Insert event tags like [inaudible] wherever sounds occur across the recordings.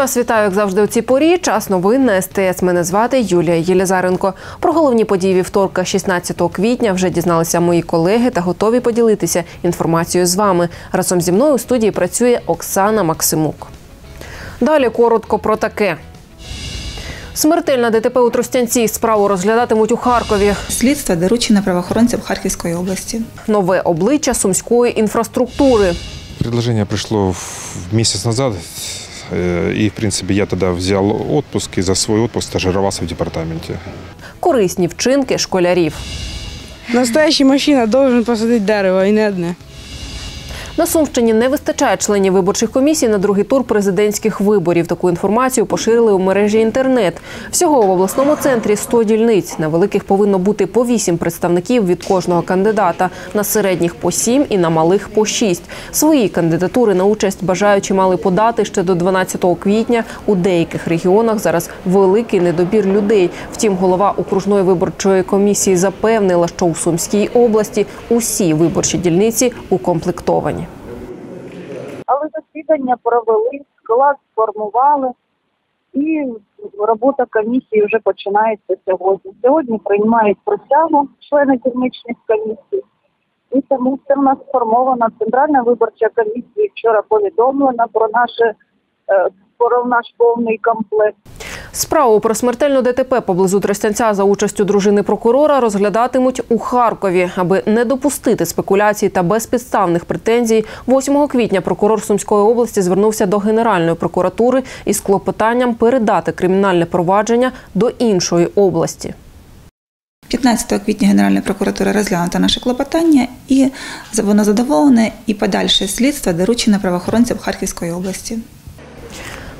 Вас вітаю, як завжди, у цій порі. Час новин на СТС. Мене звати Юлія Єлязаренко. Про головні події вівторка, 16 квітня, вже дізналися мої колеги та готові поділитися інформацією з вами. Разом зі мною у студії працює Оксана Максимук. Далі коротко про таке. Смертельна ДТП у Тростянці справу розглядатимуть у Харкові. Слідство доручено правоохоронцям Харківської області. Нове обличчя сумської інфраструктури. Предложение пришло в- месяц назад, и, в принципе, я тогда взял отпуск и за свой отпуск стажировался в департаменте. Корисні вчинки школярів. Настоящий мужчина должен посадити дерево і не одне. На Сумщині не вистачає членів виборчих комісій на другий тур президентських виборів. Таку інформацію поширили у мережі інтернет. Всього в обласному центрі 100 дільниць. На великих повинно бути по 8 представників від кожного кандидата, на середніх по 7 і на малих по 6. Свої кандидатури на участь бажаючі мали подати ще до 12 квітня. У деяких регіонах зараз великий недобір людей. Втім, голова окружної виборчої комісії запевнила, що у Сумській області усі виборчі дільниці укомплектовані. Але засідання провели, склад сформували, і робота комісії вже починається сьогодні. Сьогодні приймають присягу члени дільничних комісій. І тому це в нас сформована Центральна виборча комісія. Вчора повідомлена про наше е, про наш повний комплект. Справу про смертельну ДТП поблизу Тростянця за участю дружини прокурора розглядатимуть у Харкові, аби не допустити спекуляцій та безпідставних претензій. 8 квітня прокурор Сумської області звернувся до Генеральної прокуратури із клопотанням передати кримінальне провадження до іншої області. 15 квітня Генеральна прокуратура розглянула наше клопотання і воно задоволене, і подальше слідство доручено правоохоронцям Харківської області.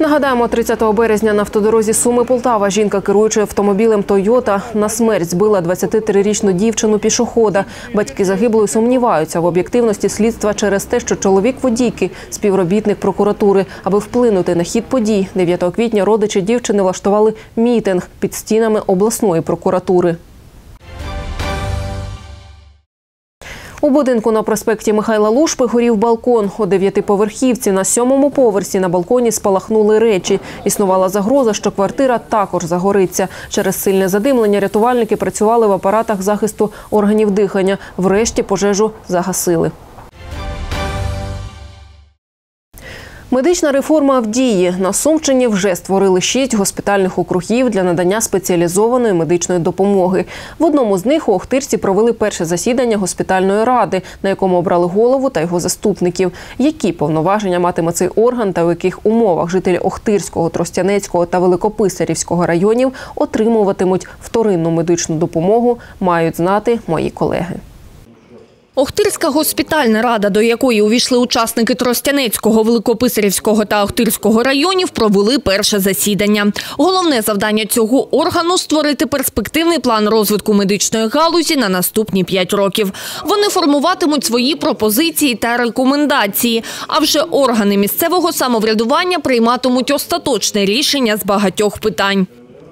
Нагадаємо, 30 березня на автодорозі Суми Полтава жінка, керуючи автомобілем Тойота, на смерть збила 23-річну дівчину пішохода. Батьки загиблої сумніваються в об'єктивності слідства через те, що чоловік водійки, співробітник прокуратури, аби вплинути на хід подій. 9 квітня родичі дівчини влаштували мітинг під стінами обласної прокуратури. У будинку на проспекті Михайла Лушпи горів балкон. У дев'ятиповерхівці на сьомому поверсі на балконі спалахнули речі. Існувала загроза, що квартира також загориться. Через сильне задимлення рятувальники працювали в апаратах захисту органів дихання. Врешті пожежу загасили. Медична реформа в дії на Сумщині вже створили шість госпітальних округів для надання спеціалізованої медичної допомоги. В одному з них у Охтирці провели перше засідання госпітальної ради, на якому обрали голову та його заступників. Які повноваження матиме цей орган та в яких умовах жителі Охтирського, Тростянецького та Великописарівського районів отримуватимуть вторинну медичну допомогу, мають знати мої колеги. Охтирська госпітальна рада, до якої увійшли учасники Тростянецького, Великописарівського та Охтирського районів, провели перше засідання. Головне завдання цього органу – створити перспективний план розвитку медичної галузі на наступні п'ять років. Вони формуватимуть свої пропозиції та рекомендації, а вже органи місцевого самоврядування прийматимуть остаточне рішення з багатьох питань.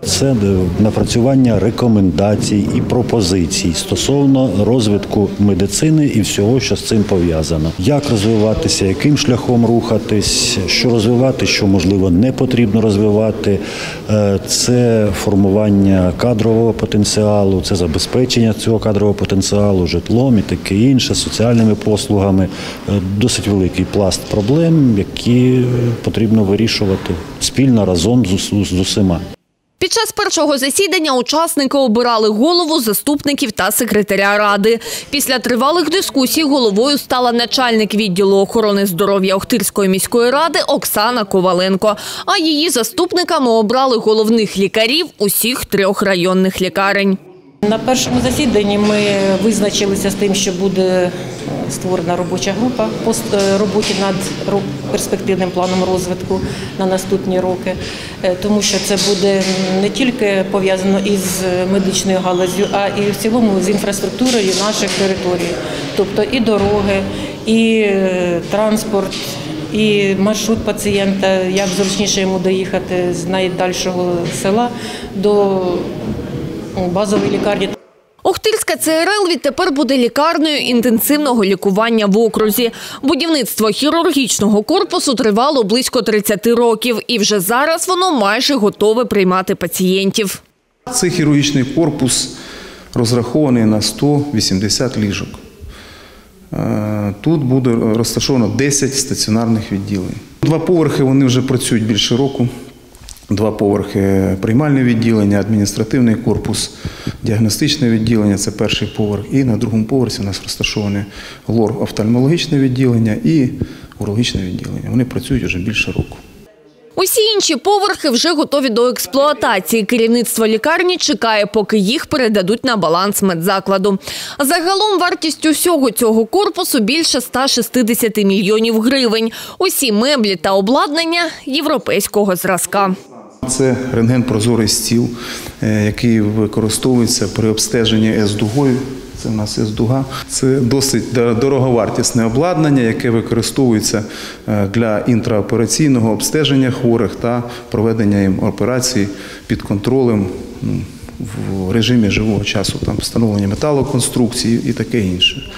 Це напрацювання рекомендацій і пропозицій стосовно розвитку медицини і всього, що з цим пов'язано. Як розвиватися, яким шляхом рухатись, що розвивати, що можливо не потрібно розвивати. Е, Це формування кадрового потенціалу, це забезпечення цього кадрового потенціалу, житлом і таке інше, соціальними послугами. Е, Досить великий пласт проблем, які потрібно вирішувати спільно разом з усіма. Під час першого засідання учасники обирали голову, заступників та секретаря ради. Після тривалих дискусій головою стала начальник відділу охорони здоров'я Охтирської міської ради Оксана Коваленко. А її заступниками обрали головних лікарів усіх трьох районних лікарень. На першому засіданні ми визначилися з тим, що буде е, створена робоча група по е, роботі над перспективним планом розвитку на наступні роки, Е, тому що це буде не тільки пов'язано із медичною галузю, а і в цілому з інфраструктурою наших територій, тобто і дороги, і транспорт. І маршрут пацієнта, як зручніше йому доїхати з найдальшого села до базової лікарні. Охтирська ЦРЛ відтепер буде лікарнею інтенсивного лікування в окрузі. Будівництво хірургічного корпусу тривало близько 30 років, і вже зараз воно майже готове приймати пацієнтів. Цей хірургічний корпус розрахований на 180 ліжок. Е, Тут буде розташовано 10 стаціонарних відділень. Два поверхи вони вже працюють більше року. Два поверхи приймальне відділення, адміністративний корпус, діагностичне відділення це перший поверх. І на другому поверсі у нас розташоване лор-офтальмологічне відділення і урологічне відділення. Вони працюють вже більше року. Усі інші поверхи вже готові до експлуатації. Керівництво лікарні чекає, поки їх передадуть на баланс медзакладу. Загалом вартість усього цього корпусу більше 160 мільйонів гривень. Усі меблі та обладнання європейського зразка. Це рентген-прозорий стіл, е, який використовується при обстеженні С-дугою. Це в нас С-дуга. Це досить дороговартісне обладнання, яке використовується е, для інтраопераційного обстеження хворих та проведення їм операцій під контролем ну, в режимі живого часу, там встановлення металоконструкції і таке інше.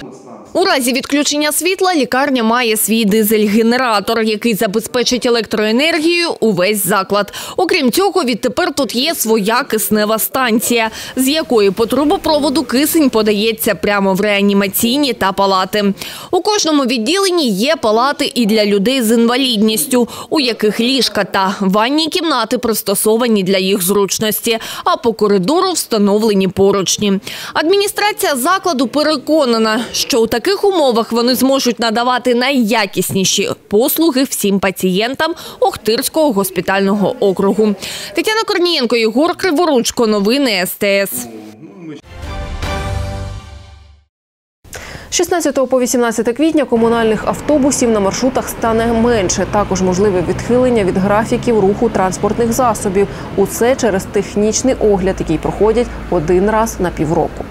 У разі відключення світла лікарня має свій дизель-генератор, який забезпечить електроенергією увесь заклад. Окрім цього, відтепер тут є своя киснева станція, з якої по трубопроводу кисень подається прямо в реанімаційні та палати. У кожному відділенні є палати і для людей з інвалідністю, у яких ліжка та ванні кімнати пристосовані для їх зручності, а по коридору встановлені поручні. Адміністрація закладу переконана, що у таких умовах вони зможуть надавати найякісніші послуги всім пацієнтам Охтирського госпітального округу. Тетяна Корнієнко, Єгор Криворучко. Новини СТС. 16 по 18 квітня комунальних автобусів на маршрутах стане менше. Також можливе відхилення від графіків руху транспортних засобів. Усе через технічний огляд, який проходять один раз на півроку.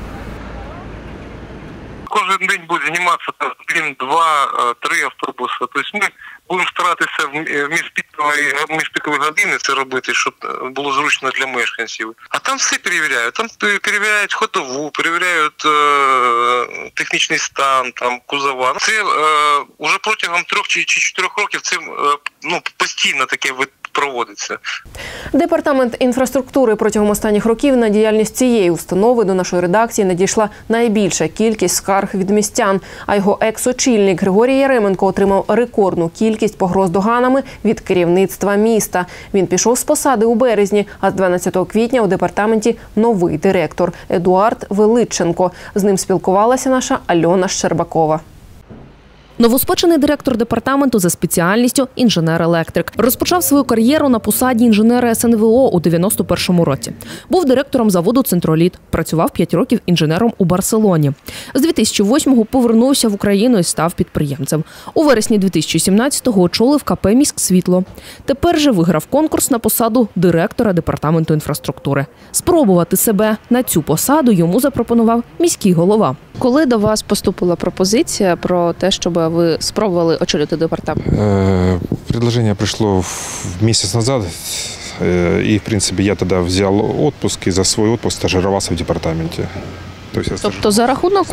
Кожен день буде зніматися один, два, е, три автобуси. Тобто ми будемо старатися в міжпікові, міжпікові години це робити, щоб е, було зручно для мешканців. А там все перевіряють. Там перевіряють ходову, перевіряють е, технічний стан, там кузова. Це е, вже протягом трьох чи, чотирьох років це е, ну постійно таке проводиться. Департамент інфраструктури протягом останніх років на діяльність цієї установи до нашої редакції надійшла найбільша кількість скарг від містян. А його екс-очільник Григорій Яременко отримав рекордну кількість погроз доганами від керівництва міста. Він пішов з посади у березні, а з 12 квітня у департаменті новий директор Едуард Величенко. З ним спілкувалася наша Альона Щербакова. Новоспечений директор департаменту за спеціальністю інженер-електрик розпочав свою кар'єру на посаді інженера СНВО у 91-му році. Був директором заводу Центроліт. Працював 5 років інженером у Барселоні. З 2008-го повернувся в Україну і став підприємцем. У вересні 2017-го очолив КП «Міськсвітло». Тепер же виграв конкурс на посаду директора департаменту інфраструктури. Спробувати себе на цю посаду йому запропонував міський голова. Коли до вас поступила пропозиція про те, щоб ви спробували очолити департамент? Э, Предложение пришло месяц назад, э, и, в принципе, я тогда взял отпуск, и за свой отпуск стажировался в департаменте. То есть я Тобто за рахунок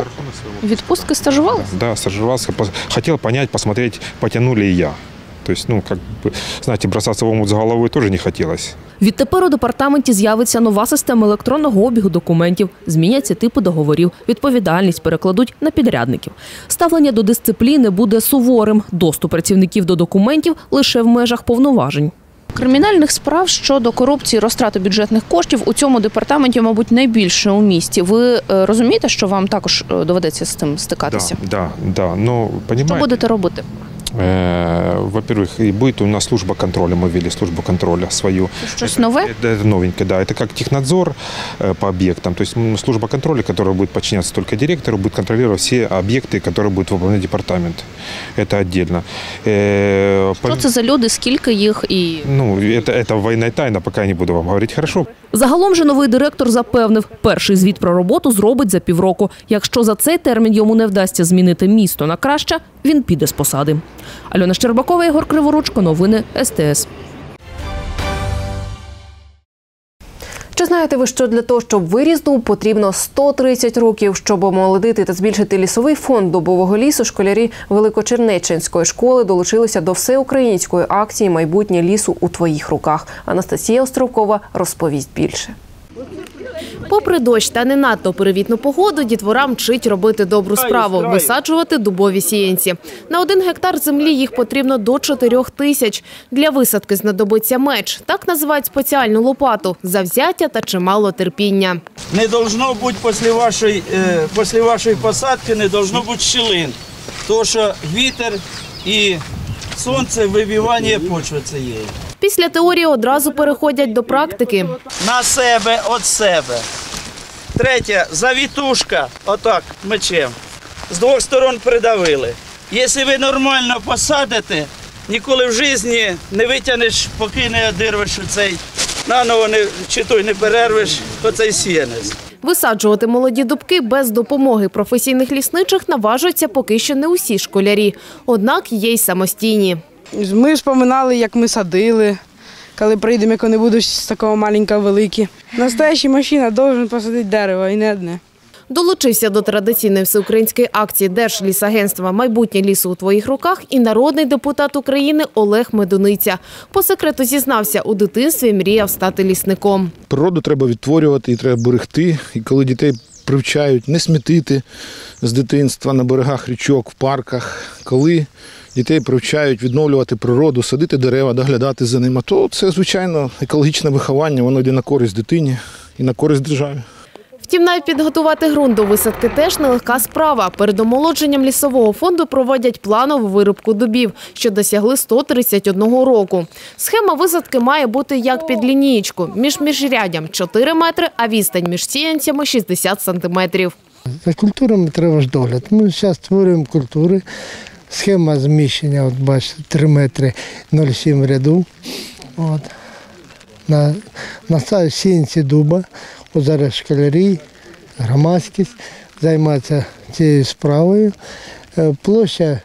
відпустки стажували? Да, стажировался. пос- Хотел понять, посмотреть, потяну ли я. То есть, ну, как бы, знаете, бросаться в омут с головой тоже не хотелось. Відтепер у департаменті з'явиться нова система електронного обігу документів, зміняться типи договорів, відповідальність перекладуть на підрядників. Ставлення до дисципліни буде суворим. Доступ працівників до документів лише в межах повноважень. Кримінальних справ щодо корупції, розтрати бюджетних коштів у цьому департаменті, мабуть, найбільше у місті. Ви е, розумієте, що вам також е, доведеться з цим стикатися? Да, да, да. Но, Що будете робити? э, во-первых, и будет у нас служба контроля, мы ввели службу контроля свою. Щось Это- нове? Это, это новенькое, да. Это как технадзор э, по объектам. То есть м, служба контроля, которая будет подчиняться только директору, будет контролировать все объекты, которые будет выполнять департамент. Это отдельно. Э, Що це за люди, скільки їх і Ну, это, это военная тайна, пока я не буду вам говорить. Хорошо, Загалом же новий директор запевнив, перший звіт про роботу зробить за півроку. Якщо за цей термін йому не вдасться змінити місто на краще, він піде з посади. Альона Щербакова, Ігор Криворучко, новини СТС. Знаєте ви, що для того, щоб вирізнув, потрібно 130 років, щоб омолодити та збільшити лісовий фонд дубового лісу, школярі Великочернеченської школи долучилися до всеукраїнської акції Майбутнє лісу у твоїх руках. Анастасія Островкова розповість більше. Попри дощ та не надто перевітну погоду, дітвора мчить робити добру справу – висаджувати дубові сіянці. На один гектар землі їх потрібно до 4 тисяч. Для висадки знадобиться меч. Так називають спеціальну лопату – завзяття та чимало терпіння. не должно бути після вашої, після вашої посадки не должно бути щілин. Тому що вітер і сонце вибивання почви цієї. Після теорії одразу переходять до практики. На себе, від себе. Третє, завітушка, отак, мечем. З двох сторон придавили. Якщо ви нормально посадите, ніколи в житті не витягнеш, поки не одирвеш цей, наново не, чи той не перервеш оцей сіянець. Висаджувати молоді дубки без допомоги професійних лісничих наважуються поки що не усі школярі. Однак є й самостійні. Ми вспоминали, як ми садили, коли прийдемо, як вони будуть з такого маленького великі. Настоящий машина має посадити дерево і не одне. Долучився до традиційної всеукраїнської акції Держлісагентства Майбутнє лісу у твоїх руках і народний депутат України Олег Медуниця. По секрету зізнався, у дитинстві мріяв стати лісником. Природу треба відтворювати і треба берегти. І коли дітей привчають не смітити з дитинства на берегах річок, в парках, коли дітей привчають відновлювати природу, садити дерева, доглядати за ними, то це, звичайно, екологічне виховання, воно йде на користь дитині і на користь державі. Втім, навіть підготувати ґрунт до висадки теж нелегка справа. Перед омолодженням лісового фонду проводять планову вирубку дубів, що досягли 131 року. Схема висадки має бути як під лінієчку. Між міжрядям 4 метри, а відстань між сіянцями 60 сантиметрів. За культурами треба ж догляд. Ми зараз створюємо культури. Схема зміщення, от бачите, 3 метри 0,7 ряду. От. На, на сінці дуба. Зараз школярі, громадськість займаються цією справою. Е, Площа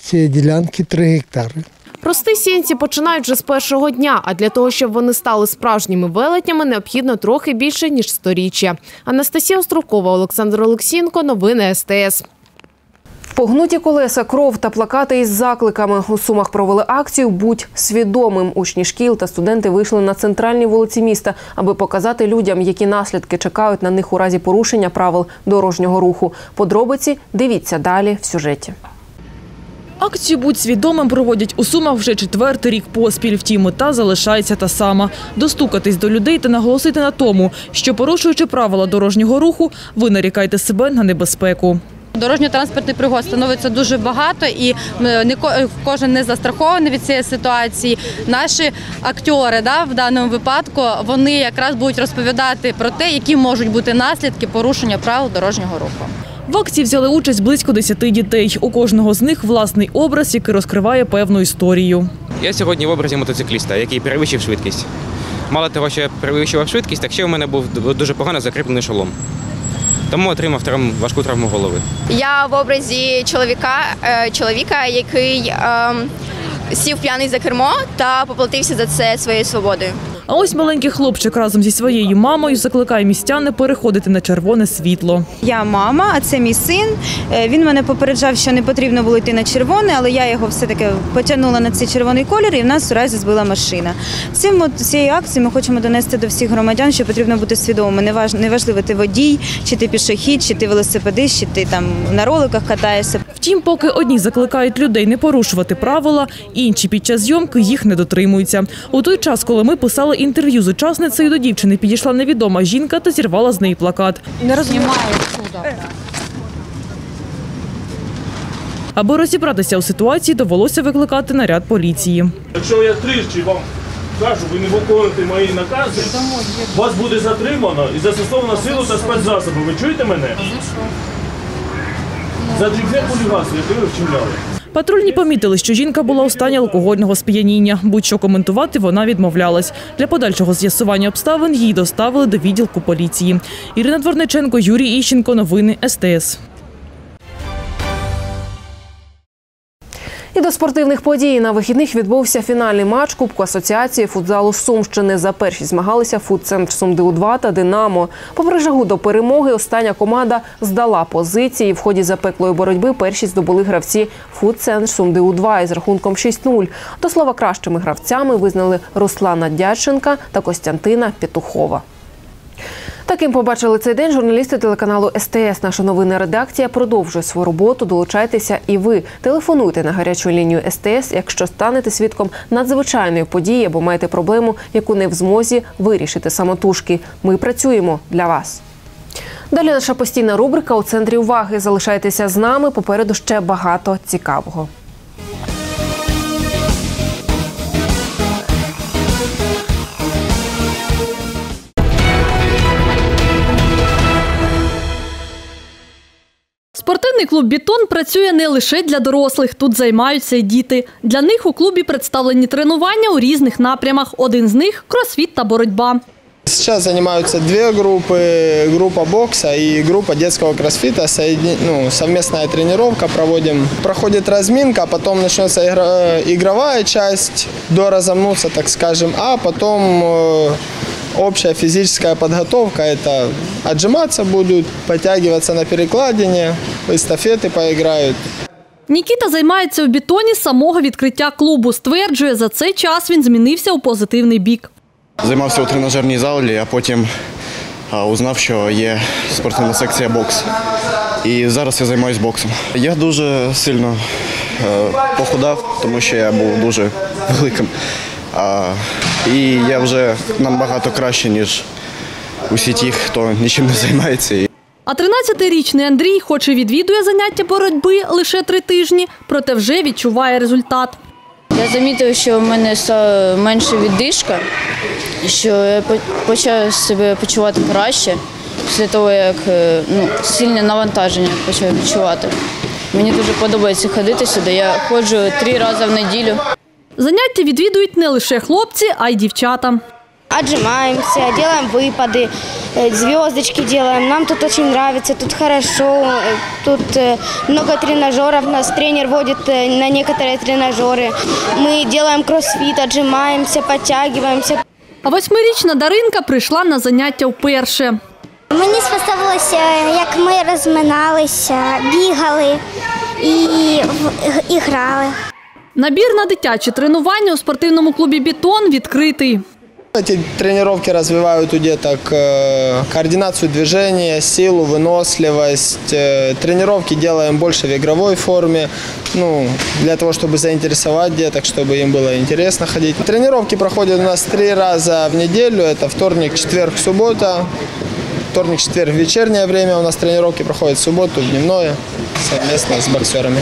цієї ділянки 3 гектари. Рости сіянці починають вже з першого дня, а для того, щоб вони стали справжніми велетнями, необхідно трохи більше, ніж сторіччя. Анастасія Острокова, Олександр Олексієнко, новини СТС. Погнуті колеса, кров та плакати із закликами. У Сумах провели акцію Будь свідомим. Учні шкіл та студенти вийшли на центральні вулиці міста, аби показати людям, які наслідки чекають на них у разі порушення правил дорожнього руху. Подробиці дивіться далі в сюжеті. Акцію «Будь свідомим» проводять у Сумах вже четвертий рік поспіль. Втім, мета залишається та сама – достукатись до людей та наголосити на тому, що порушуючи правила дорожнього руху, ви нарікаєте себе на небезпеку. Дорожньо-транспортних пригод становиться дуже багато, і е, не кожен не застрахований від цієї ситуації. Наші актори да, в даному випадку вони якраз будуть розповідати про те, які можуть бути наслідки порушення правил дорожнього руху. В акції взяли участь близько 10 дітей. У кожного з них власний образ, який розкриває певну історію. Я сьогодні в образі мотоцикліста, який перевищив швидкість. Мало того, що я перевищував швидкість, так ще у мене був дуже погано закріплений шолом. Тому отримав травм, важку травму голови. Я в образі чоловіка, е, чоловіка, який ем, сів п'яний за кермо та поплатився за це своєю свободою. А ось маленький хлопчик разом зі своєю мамою закликає містян не переходити на червоне світло. Я мама, а це мій син. Е, Він мене попереджав, що не потрібно було йти на червоне, але я його все-таки потягнула на цей червоний колір, і в нас у разі збила машина. Цим цією акцією ми хочемо донести до всіх громадян, що потрібно бути свідомими. Неваж- Неважливо, ти водій, чи ти пішохід, чи ти велосипедист, чи ти там на роликах катаєшся. Втім, поки одні закликають людей не порушувати правила, інші під час зйомки їх не дотримуються. У той час, коли ми писали інтерв'ю з учасницею, до дівчини підійшла невідома жінка та зірвала з неї плакат. Не розумію. Аби розібратися у ситуації, довелося викликати наряд поліції. Якщо я тричі вам кажу, ви не виконуєте мої накази, вас буде затримано і застосовано силу та спецзасоби. Ви чуєте мене? За дрібне. Патрульні помітили, що жінка була у стані алкогольного сп'яніння. Будь-що коментувати вона відмовлялась. Для подальшого з'ясування обставин її доставили до відділку поліції. Ірина Дворниченко, Юрій Іщенко. Новини СТС. І до спортивних подій на вихідних відбувся фінальний матч Кубку асоціації футзалу Сумщини. За перші змагалися футцентр Сумдиу-2 та Динамо. Попри жагу до перемоги, остання команда здала позиції. В ході запеклої боротьби перші здобули гравці футцентр Сумдиу-2 із рахунком 6-0. До слова, кращими гравцями визнали Руслана Дяченка та Костянтина Петухова. Таким побачили цей день журналісти телеканалу СТС. Наша новинна редакція продовжує свою роботу. Долучайтеся і ви. Телефонуйте на гарячу лінію СТС, якщо станете свідком надзвичайної події або маєте проблему, яку не в змозі вирішити самотужки. Ми працюємо для вас. Далі наша постійна рубрика у центрі уваги. Залишайтеся з нами. Попереду ще багато цікавого. Спортивний клуб Бітон працює не лише для дорослих. Тут займаються й діти. Для них у клубі представлені тренування у різних напрямах. Один з них кросфіт та боротьба. Сейчас занимаются две группы, группа бокса и группа детского кроссфита. Соедин- ну, совместная тренировка проводим. Проходит разминка, а потом начнется игра- игровая часть, до разомнуться, так скажем, а потом э, общая физическая подготовка. Это отжиматься будут, подтягиваться на перекладине, эстафеты поиграют. Нікіта займається у бітоні з самого відкриття клубу. Стверджує, за цей час він змінився у позитивний бік. Займався у тренажерній залі, а потім узнав, що є спортивна секція бокс. І зараз я займаюся боксом. Я дуже сильно е, похудав, тому що я був дуже [laughs] великим. І я вже набагато краще, ніж усі ті, хто нічим не займається. А 13-річний Андрій, хоч і відвідує заняття боротьби лише три тижні, проте вже відчуває результат. Я замітив, що в мене стало менше віддишка, що я почав себе почувати краще після того, як е, ну, сильне навантаження почав відчувати. Мені дуже подобається ходити сюди. Я ходжу три рази в неділю. Заняття відвідують не лише хлопці, а й дівчата. Отжимаемся, делаем выпады, э, звездочки делаем. Нам тут очень нравится, тут хорошо, э, тут э, много тренажеров. Нас тренер водит э, на некоторые тренажеры. Мы делаем кроссфит, отжимаемся, подтягиваемся. А восьмирічна Даринка прийшла на заняття вперше. Мені сподобалося, як ми розминалися, бігали і, в- і грали. Набір на дитячі тренування у спортивному клубі Бітон відкритий. Эти тренировки развивают у деток э, координацию движения, силу, выносливость. Э, Тренировки делаем больше в игровой форме, ну, для того, чтобы заинтересовать деток, чтобы им было интересно ходить. Тренировки проходят у нас три раза в неделю. Это вторник, четверг, суббота. Вторник, четверг, вечернее время у нас тренировки проходят в субботу, в дневное, совместно с боксерами.